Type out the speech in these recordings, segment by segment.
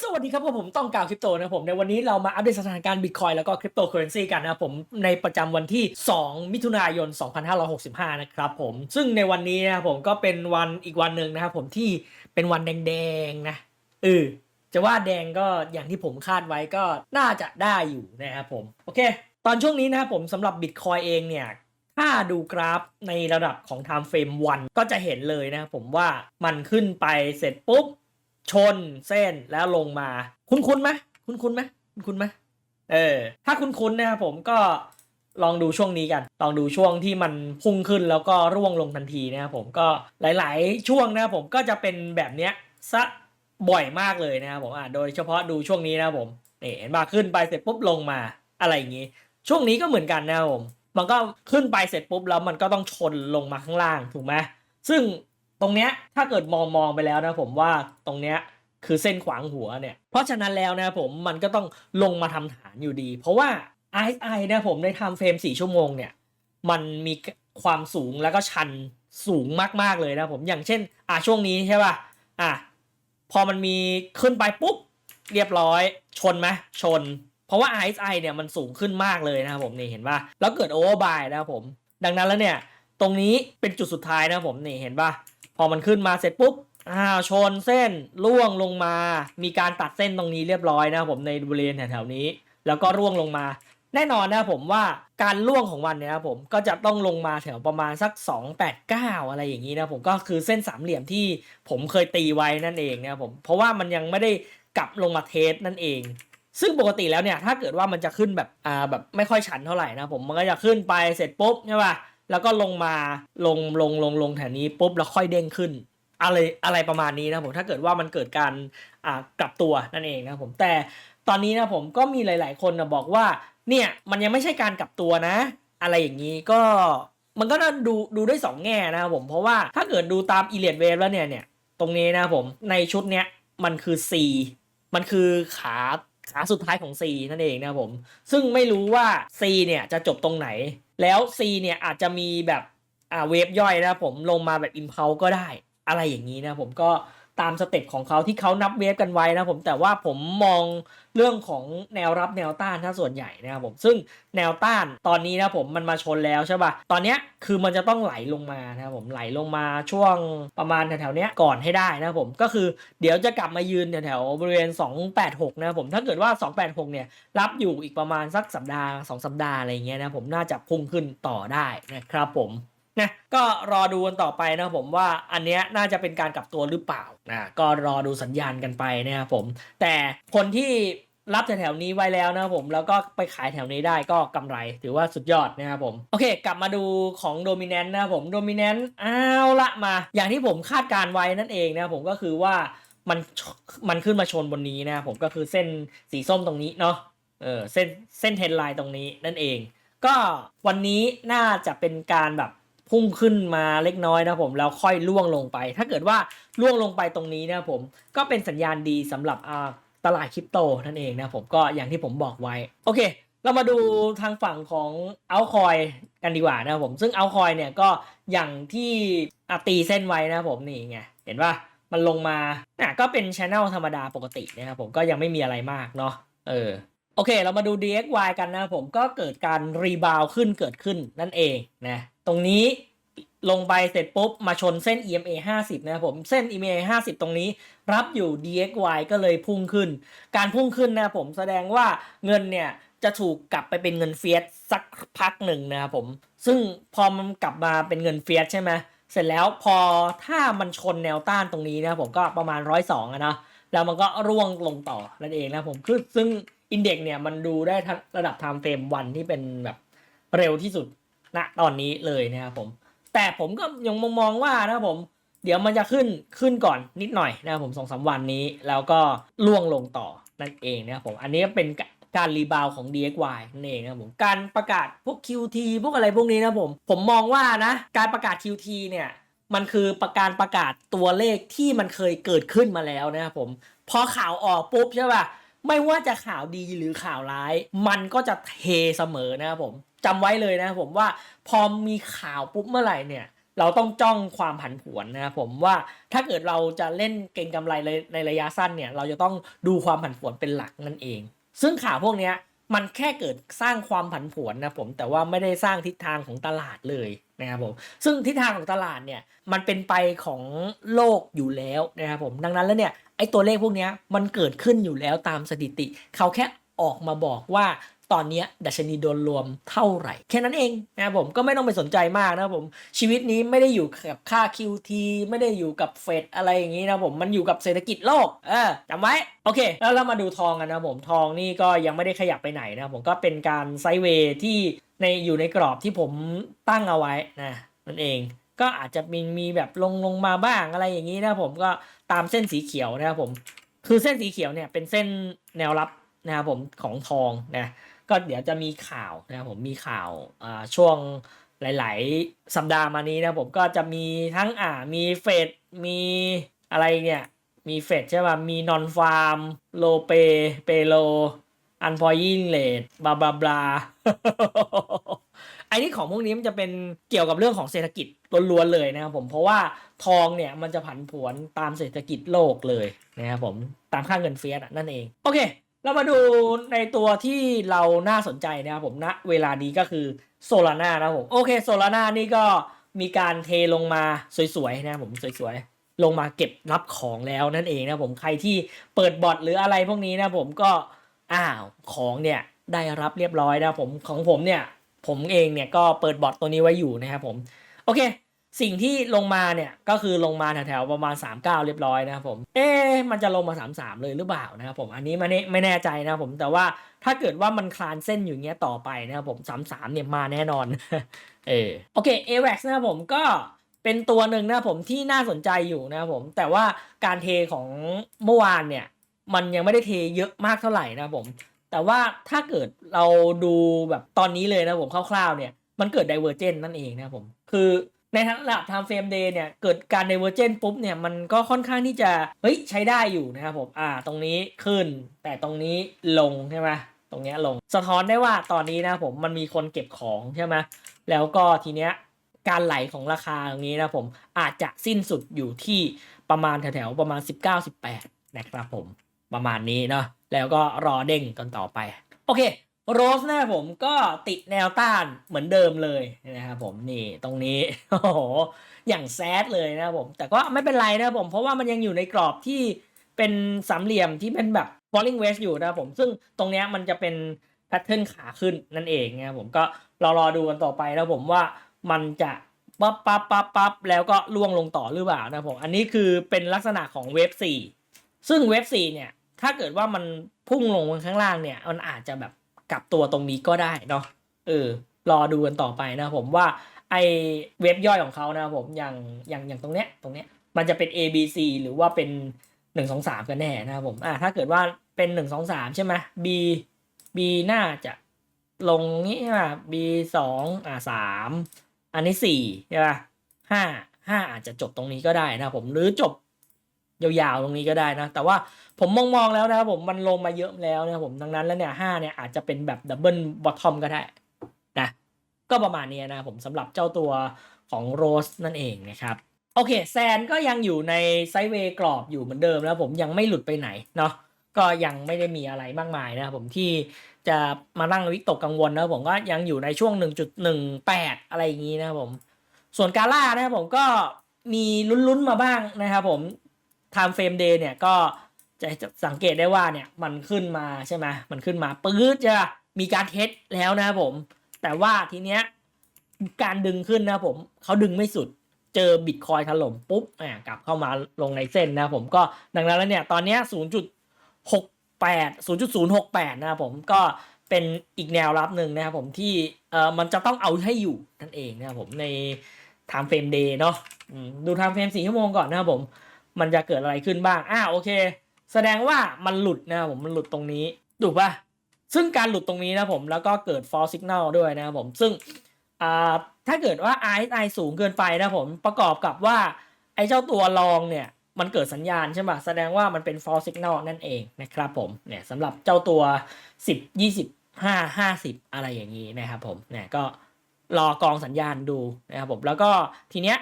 สวัสดีครับผมต้องกล่าวคริปโตนะผมในวันนี้เรามาอัปเดตสถานการณ์บิตคอยแล้วก็คริปโตเคอเรนซีกันนะครับผมในประจำวันที่ 2 มิถุนายน 2565 นะครับผมซึ่งในวันนี้นะครับผมก็เป็นวันอีกวันหนึ่งนะครับผมที่เป็นวันแดงๆนะเออจะว่าแดงก็อย่างที่ผมคาดไว้ก็น่าจะได้อยู่นะครับผมโอเค ตอนช่วงนี้นะครับผมสำหรับบิตคอยเองเนี่ยถ้าดูกราฟในระดับของ time frame วันก็จะเห็นเลยนะครับผมว่ามันขึ้นไปเสร็จปุ๊บ ชนเส้นแล้วลงมา คุ้นคุ้นไหมคุ้นคุ้นไหมคุ้นคุ้นไหมเออ ถ้าคุ้นคุ้นนะครับผมก็ลองดูช่วงนี้กัน ลองดูช่วงที่มันพุ่งขึ้นแล้วก็ร่วงลงทันทีนะครับผมก็หลายๆ ช่วงนะครับผมก็จะเป็นแบบเนี้ยซะบ่อยมากเลยนะครับผมอะโดยเฉพาะดูช่วงนี้นะครับผมนี่เห็นมาขึ้นไปเสร็จปุ๊บลงมาอะไรอย่างงี้ ช่วงนี้ก็เหมือนกันนะครับผมมันก็ขึ้นไปเสร็จปุ๊บแล้วมันก็ต้องชนลงมาข้างล่างถูกไหมซึ่ง ตรงเนี้ยถ้าเกิดมองมองไปแล้วนะผมว่าตรงเนี้ยคือเส้นขวางหัวเนี่ย เพราะฉะนั้นแล้วนะผมมันก็ต้องลงมาทำฐานอยู่ดี เพราะว่า RSI นะผมในไทม์เฟรม4ชั่วโมงเนี่ยมันมีความสูงแล้วก็ชันสูงมากๆเลยนะผมอย่างเช่น อะช่วงนี้ใช่ป่ะอะพอมันมีขึ้นไปปุ๊บเรียบร้อยชนไหมชน เพราะว่า RSI เนี่ยมันสูงขึ้นมากเลยนะครับผมนี่เห็นป่ะแล้วเกิด overbuy นะครับผม ดังนั้นแล้วเนี่ย ตรงนี้เป็นจุดสุดท้ายนะผมนี่เห็นป่ะ พอมันขึ้นมาเสร็จปุ๊บอ้าวชนเส้นล่วงลงมา มีการตัดเส้นตรงนี้เรียบร้อยนะครับผมในบริเวณแถวๆนี้ แล้วก็ร่วงลงมา แน่นอนนะครับผมว่าการล่วงของวันเนี่ยนะครับผมก็จะต้องลงมาแถวประมาณสัก 289 อะไรอย่างนี้นะผมก็คือเส้นสามเหลี่ยมที่ผมเคยตีไว้นั่นเองนะครับผมเพราะว่ามันยังไม่ได้กลับลงมาเทสนั่นเอง ซึ่งปกติแล้วเนี่ยถ้าเกิดว่ามันจะขึ้นแบบอ่าแบบไม่ค่อยชันเท่าไหร่นะผมมันก็จะขึ้นไปเสร็จปุ๊บใช่ป่ะ แล้วก็ลงมาลงลงลงลงแถวนี้ปุ๊บแล้วค่อยเด้งขึ้น อะไรอะไรประมาณนี้นะผมถ้าเกิดว่ามันเกิดการอ่ากลับตัวนั่นเองนะผมแต่ตอนนี้นะผมก็มีหลาย ๆ คนนะบอกว่าเนี่ยมันยังไม่ใช่การกลับตัวนะ อะไรอย่างนี้ก็มันก็ต้องดูดูได้สองแง่นะผมเพราะว่าถ้าเกิดดูตามอีเลียดเวฟแล้วเนี่ยเนี่ยตรงนี้นะผมในชุดเนี้ยมันคือ C มันคือขาขาสุดท้ายของ C นั่นเองนะผม ซึ่งไม่รู้ว่า C เนี่ยจะจบตรงไหน แล้ว C เนี่ยอาจจะมีแบบอ่าเวฟย่อยนะผมลงมาแบบอิมเพลก็ได้ อะไรอย่างนี้นะผมก็ ตามสเต็ปของเขาที่เขานับเวฟกันไว้นะผมแต่ว่าผมมองเรื่องของแนวรับแนวต้านถ้าส่วนใหญ่นะครับผมซึ่งแนวต้านตอนนี้นะผมมันมาชนแล้วใช่ป่ะตอนเนี้ยคือมันจะต้องไหลลงมานะครับผมไหลลงมาช่วงประมาณแถวๆเนี้ยก่อนให้ได้นะครับผมก็คือเดี๋ยวจะกลับมายืนแถวๆบริเวณ 286 นะครับผมถ้าเกิดว่า 286 เนี่ยรับอยู่อีกประมาณสักสัปดาห์ 2 สัปดาห์อะไรเงี้ยนะผมน่าจะพุ่งขึ้นต่อได้นะครับผม นะก็รอดูกันต่อไปนะผมว่าอันเนี้ยน่าจะเป็นการกลับตัวหรือเปล่านะก็รอดูสัญญาณกันไปนะครับผม แต่คนที่รับแถวๆนี้ไว้แล้วนะผมแล้วก็ไปขายแถวนี้ได้ก็กำไรถือว่าสุดยอดนะครับผม โอเค กลับมาดูของโดมิ n น n t นะผมโดมิ n น n t เอาละมา อย่างที่ผมคาดการไว้นั่นเองนะผมก็คือว่ามันมันขึ้นมาชนบนนี้นะผมก็คือเส้นสีส้มตรงนี้เนาะเออเส้นเส้นเทนไลน์ตรงนี้นั่นเอง ก็วันนี้น่าจะเป็นการแบบ พุ่งขึ้นมาเล็กน้อยนะผมแล้วค่อยล่วงลงไป ถ้าเกิดว่าล่วงลงไปตรงนี้นะผมก็เป็นสัญญาณดีสำหรับตลาดคริปโตนั่นเองนะผมก็อย่างที่ผมบอกไว้ โอเค เรามาดูทางฝั่งของเอาคอยกันดีกว่านะผมซึ่งเอาคอยเนี่ยก็อย่างที่อตีเส้นไว้นะผมนี่ไงเห็นว่ามันลงมาอะก็เป็นช anel ธรรมดาปกตินะครับผมก็ยังไม่มีอะไรมากเนาะเออ โอเค เรามาดู DXY กันนะผมก็เกิดการรีบาวขึ้นเกิดขึ้นนั่นเองนะตรงนี้ลงไปเสร็จปุ๊บ มาชนเส้น EMA 50 นะครับผมเส้น EMA 50 ตรงนี้รับอยู่ DXY ก็เลยพุ่งขึ้น การพุ่งขึ้นนะผมแสดงว่าเงินเนี่ยจะถูกกลับไปเป็นเงินเฟียสสักพักหนึ่งนะครับผม ซึ่งพอมันกลับมาเป็นเงินเฟียสใช่ไหมเสร็จแล้วพอถ้ามันชนแนวต้านตรงนี้นะผมก็ประมาณร้อยสองนะแล้วมันก็ร่วงลงต่อนั่นเองนะผมคือซึ่ง อินเด็กเนี่ยมันดูได้ทั้งระดับไทม์เฟรมวันที่เป็นแบบเร็วที่สุดณตอนนี้เลยนะครับผม แต่ผมก็ยังมองว่านะครับผมเดี๋ยวมันจะขึ้นขึ้นก่อนนิดหน่อยนะครับผมสองสามวันนี้ แล้วก็ล่วงลงต่อนั่นเองนะครับผมอันนี้เป็นการรีบาวของ DXY นั่นเองนะครับผมการประกาศพวก QT พวกอะไรพวกนี้นะผม ผมมองว่านะ การประกาศ QT เนี่ยมันคือประการประกาศตัวเลขที่มันเคยเกิดขึ้นมาแล้วนะครับผมพอข่าวออกปุ๊บใช่ป่ะ ไม่ว่าจะข่าวดีหรือข่าวร้าย มันก็จะเทเสมอนะครับผมจำไว้เลยนะครับผมว่าพอมีข่าวปุ๊บเมื่อไหร่เนี่ยเราต้องจ้องความผันผวนนะครับผมว่าถ้าเกิดเราจะเล่นเก็งกำไรในในระยะสั้นเนี่ยเราจะต้องดูความผันผวนเป็นหลักนั่นเอง ซึ่งข่าวพวกเนี้ยมันแค่เกิดสร้างความผันผวนนะผมแต่ว่าไม่ได้สร้างทิศทางของตลาดเลยนะครับผมซึ่งทิศทางของตลาดเนี่ยมันเป็นไปของโลกอยู่แล้วนะครับผมดังนั้นแล้วเนี่ย ไอ้ตัวเลขพวกนี้มันเกิดขึ้นอยู่แล้วตามสถิติ เขาแค่ออกมาบอกว่าตอนนี้ดัชนีโดยรวมเท่าไหร่ แค่นั้นเองนะผมก็ไม่ต้องไปสนใจมากนะผมชีวิตนี้ไม่ได้อยู่กับค่า QT ไม่ได้อยู่กับเฟดอะไรอย่างนี้นะผมมันอยู่กับเศรษฐกิจโลกเออจำไว้ โอเค แล้วเรามาดูทองกันนะผมทองนี่ก็ยังไม่ได้ขยับไปไหนนะผมก็เป็นการไซเวที่ในอยู่ในกรอบที่ผมตั้งเอาไว้นะนั่นเอง ก็อาจจะมีมีแบบลงลงมาบ้างอะไรอย่างนี้นะผมก็ตามเส้นสีเขียวนะครับผม คือเส้นสีเขียวเนี่ยเป็นเส้นแนวรับนะครับผมของทองนะก็เดี๋ยวจะมีข่าวนะครับผมมีข่าวอ่าช่วงหลาย ๆ สัปดาห์มานี้นะผมก็จะมีทั้งอ่ามีเฟดมีอะไรเนี่ยมีเฟดใช่ป่ะมีนอนฟาร์มโลเปเปโลอันพอยิงเลดบลาบลาบลา ไอ้นี่ของพวกนี้มันจะเป็นเกี่ยวกับเรื่องของเศรษฐกิจล้วนๆเลยนะครับผมเพราะว่าทองเนี่ยมันจะผันผวนตามเศรษฐกิจโลกเลยนะครับผมตามค่าเงินเฟ้ออะนั่นเอง โอเค เรามาดูในตัวที่เราน่าสนใจนะครับผมณเวลานี้ก็คือโซลาร่านะครับผมโอเคโซลาร่านี่ก็มีการเทลงมาสวยๆนะครับผมสวยๆ ลงมาเก็บรับของแล้วนั่นเองนะครับผมใครที่เปิดบอทหรืออะไรพวกนี้นะผมก็อ้าวของเนี่ยได้รับเรียบร้อยนะผมของผมเนี่ย ผมเองเนี่ยก็เปิดบอทตัวนี้ไว้อยู่นะครับผมโอเค สิ่งที่ลงมาเนี่ยก็คือลงมาแถวๆประมาณ 39 เรียบร้อยนะครับผมเอ๊ะมันจะลงมา 33 เลยหรือเปล่านะครับผมอันนี้ม่แน่ไม่แน่ใจนะครับผมแต่ว่าถ้าเกิดว่ามันคลานเส้นอยู่เงี้ยต่อไปนะครับผม 33 เนี่ยมาแน่นอนเออโอเค AVAX นะครับผมก็เป็นตัวหนึ่งนะครับผมที่น่าสนใจอยู่นะครับผม แต่ว่าการเทของเมื่อวานเนี่ยมันยังไม่ได้เทเยอะมากเท่าไหร่นะครับผม แต่ว่าถ้าเกิดเราดูแบบตอนนี้เลยนะผมคร่าวๆเนี่ยมันเกิด divergent นั่นเองนะผมคือในระดับ time frame day เนี่ยเกิดการ divergent ปุ๊บเนี่ยมันก็ค่อนข้างที่จะเฮ้ยใช้ได้อยู่นะครับผมอ่าตรงนี้ขึ้น แต่ตรงนี้ลงใช่ไหมตรงเนี้ยลงสะท้อนได้ว่าตอนนี้นะผมมันมีคนเก็บของใช่ไหมแล้วก็ทีเนี้ยการไหลของราคาตรงนี้นะผมอาจจะสิ้นสุดอยู่ที่ประมาณแถวๆประมาณ 19-18 นะครับผม ประมาณนี้เนาะแล้วก็รอเด้งกันต่อไป โอเคโรสนะครับผมก็ติดแนวต้านเหมือนเดิมเลยนะครับผมนี่ตรงนี้โอ้โหอย่างแซดเลยนะครับผมแต่ก็ไม่เป็นไรนะครับผมเพราะว่ามันยังอยู่ในกรอบที่เป็นสามเหลี่ยมที่เป็นแบบ falling wedge อยู่นะครับผมซึ่งตรงนี้มันจะเป็นแพทเทิร์นขาขึ้นนั่นเองนะครับผมก็รอรอดูกันต่อไปนะผมว่ามันจะปั๊บปั๊บปั๊บปั๊บแล้วก็ล่วงลงต่อหรือเปล่านะผมอันนี้คือเป็นลักษณะของเวฟสี่ซึ่งเวฟสี่เนี่ย ถ้าเกิดว่ามันพุ่งลงข้างล่างเนี่ย มันอาจจะแบบกลับตัวตรงนี้ก็ได้เนาะเออรอดูกันต่อไปนะผมว่าไอเว็บย่อยของเขานะผมอย่างอย่างอย่างตรงเนี้ยตรงเนี้ยมันจะเป็น A B C หรือว่าเป็นหนึ่งสองสามกันแน่นะครับผมอ่าถ้าเกิดว่าเป็นหนึ่งสองสามใช่ไหม B B น่าจะลงนี้ใช่ป่ะ B สองอ่าสามอันนี้สี่ใช่ป่ะห้าห้าอาจจะจบตรงนี้ก็ได้นะผมหรือจบ ยาวๆตรงนี้ก็ได้นะ แต่ว่าผมมองมองๆแล้วนะครับผมมันลงมาเยอะแล้วนะครับผมดังนั้นแล้วเนี่ยห้าเนี่ยอาจจะเป็นแบบดับเบิลบอททอมก็ได้นะก็ประมาณนี้นะครับผมสำหรับเจ้าตัวของโรสนั่นเองนะครับโอเคแซนก็ยังอยู่ในไซเวย์กรอบอยู่เหมือนเดิมแล้วผมยังไม่หลุดไปไหนเนาะก็ยังไม่ได้มีอะไรมากมายนะครับผมที่จะมานั่งวิตกกังวลนะผมก็ยังอยู่ในช่วง 1.18 อะไรอย่างนี้นะครับผมส่วนกาล่านะครับผมก็มีลุ้นๆมาบ้างนะครับผม time frame day เนี่ยก็จะสังเกตได้ว่าเนี่ยมันขึ้นมาใช่ไหมมันขึ้นมาปื๊ดจะมีการเทสแล้วนะครับผม แต่ว่าทีเนี้ยการดึงขึ้นนะครับผมเขาดึงไม่สุดเจอบิตคอยถล่มปุ๊บอ่ากลับเข้ามาลงในเส้นนะครับผมก็ดังนั้นแล้วเนี่ยตอนเนี้ย0.68 0.068 นะครับผมก็เป็นอีกแนวรับหนึ่งนะครับผมที่เอ่อมันจะต้องเอาให้อยู่นั่นเองนะครับผมใน time frame day เนาะดู time frame 4ชั่วโมงก่อนนะครับผม มันจะเกิดอะไรขึ้นบ้างอ่าโอเค แสดงว่ามันหลุดนะผมมันหลุดตรงนี้ถูกปะซึ่งการหลุดตรงนี้นะผมแล้วก็เกิด false signal ด้วยนะผมซึ่งอ่าถ้าเกิดว่า RSI สูงเกินไปนะผมประกอบกับว่าไอ้เจ้าตัวรองเนี่ยมันเกิดสัญญาณใช่ปะแสดงว่ามันเป็น false signal นั่นเองนะครับผมเนี่ยสำหรับเจ้าตัว 10 20 5 50 อะไรอย่างนี้นะครับผมเนี่ยก็รอกองสัญญาณดูนะครับผมแล้วก็ทีเนี้ย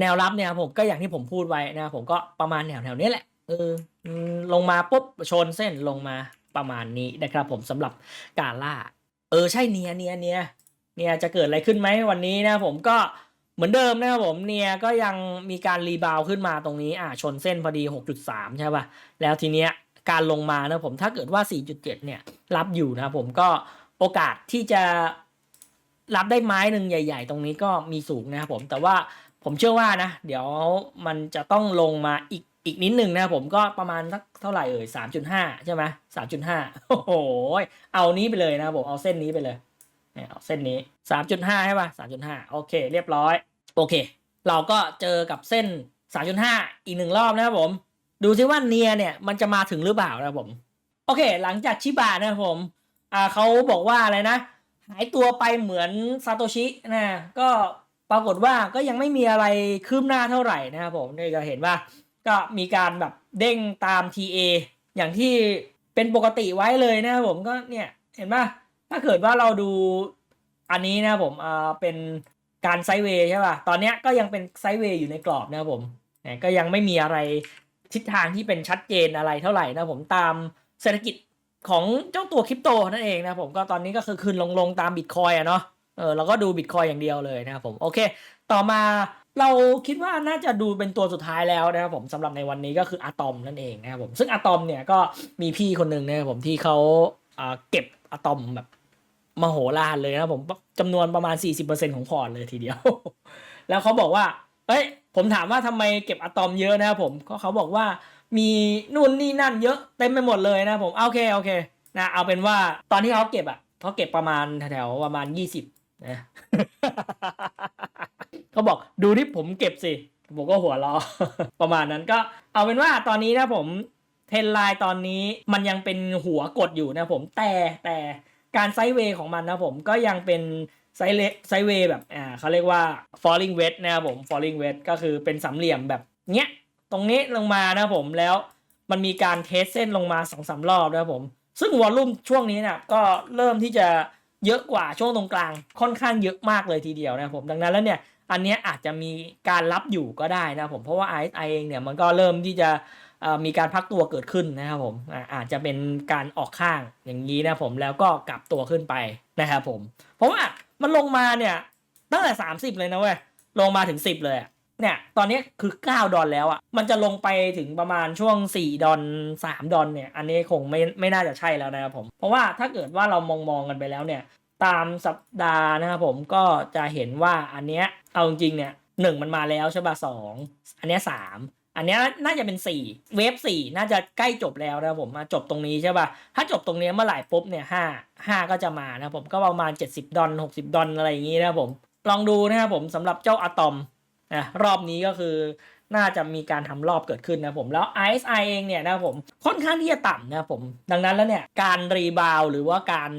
แนวรับเนี่ยผมก็อย่างที่ผมพูดไว้นะผมก็ประมาณแนวแถวๆนี้แหละเออลงมาปุ๊บชนเส้นลงมาประมาณนี้นะครับผมสำหรับการล่า เออใช่เนียเนียเนียเนียจะเกิดอะไรขึ้นไหมวันนี้นะผมก็เหมือนเดิมนะครับผมเนียก็ยังมีการรีบาวขึ้นมาตรงนี้อ่าชนเส้นพอดี 6.3 ใช่ป่ะ แล้วทีเนี้ยการลงมานะผมถ้าเกิดว่า 4.7 เนี่ยรับอยู่นะผมก็โอกาสที่จะรับได้ไม้หนึ่งใหญ่ ๆ ตรงนี้ก็มีสูงนะครับผมแต่ว่า ผมเชื่อว่านะ เดี๋ยวมันจะต้องลงมาอีกอีกนิดหนึ่งนะผมก็ประมาณสักเท่าไหร่เอ่ย3.5ใช่ไหม3.5โอ้โห เอานี้ไปเลยนะผมเอาเส้นนี้ไปเลยเนี่ยเอาเส้นนี้3.5ใช่ป่ะ3.5โอเค เรียบร้อย โอเค เราก็เจอกับเส้น3.5อีกหนึ่งรอบนะครับผม ดูซิว่าเนียเนี่ยมันจะมาถึงหรือเปล่านะครับผม โอเค หลังจากชิบะนะครับผมอ่าเขาบอกว่าอะไรนะ หายตัวไปเหมือนซาโตชินะก็ ปรากฏว่าก็ยังไม่มีอะไรคืบหน้าเท่าไหร่นะครับผมนี่ก็เห็นว่าก็มีการแบบเด้งตาม TA อย่างที่เป็นปกติไว้เลยนะครับผมก็เนี่ยเห็นป่ะถ้าเกิดว่าเราดูอันนี้นะครับผมเอ่าเป็นการไซด์เวย์ใช่ป่ะตอนนี้ก็ยังเป็นไซด์เวย์อยู่ในกรอบนะครับผมเนี่ยก็ยังไม่มีอะไรทิศทางที่เป็นชัดเจนอะไรเท่าไหร่นะครับผมตามเศรษฐกิจของเจ้าตัวคริปโตนั่นเองนะผมก็ตอนนี้ก็คือขึ้นลงลงๆตามบิตคอยอะเนาะ เออเราก็ดูบิตคอยอย่างเดียวเลยนะครับผมโอเค ต่อมาเราคิดว่าน่าจะดูเป็นตัวสุดท้ายแล้วนะครับผมสำหรับในวันนี้ก็คืออะตอมนั่นเองนะครับผมซึ่งอะตอมเนี่ยก็มีพี่คนหนึ่งนะครับผมที่เขาอ่าเก็บอะตอมแบบมโหฬารเลยนะครับผมจำนวนประมาณ 40%ของพอร์ตเลยทีเดียว แล้วเขาบอกว่า เอ้ย ผมถามว่าทำไมเก็บอะตอมเยอะนะครับผมก็เขาบอกว่ามีนู่นนี่นั่นเยอะเต็มไปหมดเลยนะครับผมโอเคโอเคนะเอาเป็นว่าตอนที่เขาเก็บอะเขาเก็บประมาณแถวๆประมาณ 20 นะเขาบอกดูที่ผมเก็บสิ ผมก็หัวราะประมาณนั้นก็เอาเป็นว่าตอนนี้นะผมเทรนไลน์ตอนนี้มันยังเป็นหัวกดอยู่นะผมแต่แต่การไซด์เวย์ของมันนะผมก็ยังเป็นไซด์เลไซด์เวย์แบบอ่าเขาเรียกว่า falling wedge นะครับผม falling wedge ก็คือเป็นสามเหลี่ยมแบบเนี้ย ตรงนี้ลงมานะผมแล้วมันมีการเทสเส้นลงมาสองสามรอบนะครับผม ซึ่งวอลลุ่มช่วงนี้นี่ยก็เริ่มที่จะ เยอะกว่าช่วงตรงกลางค่อนข้างเยอะมากเลยทีเดียวนะผมดังนั้นแล้วเนี่ยอันนี้อาจจะมีการรับอยู่ก็ได้นะผมเพราะว่า RSI เองเนี่ยมันก็เริ่มที่จะมีการพักตัวเกิดขึ้นนะครับผมอาจจะเป็นการออกข้างอย่างนี้นะผมแล้วก็กลับตัวขึ้นไปนะครับผม เพราะว่ามันลงมาเนี่ยตั้งแต่ 30 เลยนะเว้ยลงมาถึง 10 เลยอะ เนี่ย ตอนนี้คือ 9 ดอลแล้วอะมันจะลงไปถึงประมาณช่วง 4 ดอล3ดอลเนี่ย อันนี้คงไม่ไม่น่าจะใช่แล้วนะครับผม เพราะว่าถ้าเกิดว่าเรามองมองกันไปแล้วเนี่ย ตามสัปดาห์นะครับผมก็จะเห็นว่าอันเนี้ยเอาจริงๆเนี่ยหนึ่งมันมาแล้วใช่ป่ะสองอันเนี้ยสามอันเนี้ยน่าจะเป็นสี่เวฟสี่น่าจะใกล้จบแล้วนะครับผมมาจบตรงนี้ใช่ป่ะ ถ้าจบตรงเนี้ยเมื่อไหร่ปุ๊บเนี่ยห้าห้าก็จะมานะครับผมก็ประมาณ 70 ดอล60 ดอลอะไรอย่างงี้นะครับผม ลองดูนะครับผมสำหรับเจ้าอะตอมะรอบนี้ก็คือน่าจะมีการทำรอบเกิดขึ้นนะผมแล้ว RSI เองเนี่ยนะผมค่อนข้างที่จะต่ำนะผมดังนั้นแล้วเนี่ยการรีบาวหรือว่าการ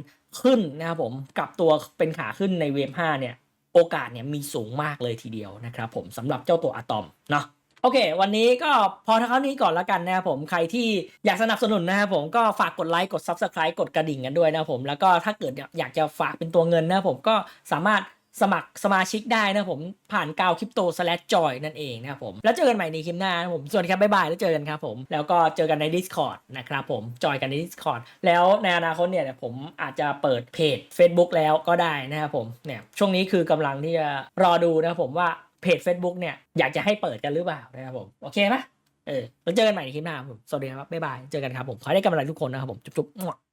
ขึ้นนะครับผมกลับตัวเป็นขาขึ้นในเวฟ5เนี่ยโอกาสเนี่ยมีสูงมากเลยทีเดียวนะครับผมสำหรับเจ้าตัวอะตอมเนาะโอเค วันนี้ก็พอเท่านี้ก่อนละกันนะครับผมใครที่อยากสนับสนุนนะครับผมก็ฝากกดไลค์กด Subscribe กดกระดิ่งกันด้วยนะครับผมแล้วก็ถ้าเกิดอยากจะฝากเป็นตัวเงินนะครับผมก็สามารถ สมัครสมาชิกได้นะผมผ่านกาวคริปโตสแลจอยนั่นเองนะครับผม แล้วเจอกันใหม่ในคลิปหน้านะผมสวัสดีครับบ๊ายบายแล้วเจอกันครับผม แล้วก็เจอกันใน Discord นะครับผมจอยกันใน Discord แล้วในอนาคตเนี่ยผมอาจจะเปิดเพจ Facebook แล้วก็ได้นะครับผมเนี่ยช่วงนี้คือกำลังที่จะรอดูนะครับผมว่าเพจ Facebook เนี่ยอยากจะให้เปิดกันหรือเปล่านะครับผมโอเคไหมเออแล้วเจอกันใหม่ในคลิปหน้าผมสวัสดีครับบ๊ายบายเจอกันครับผมขอให้ได้กำลังทุกคนนะครับผมจุ๊บๆ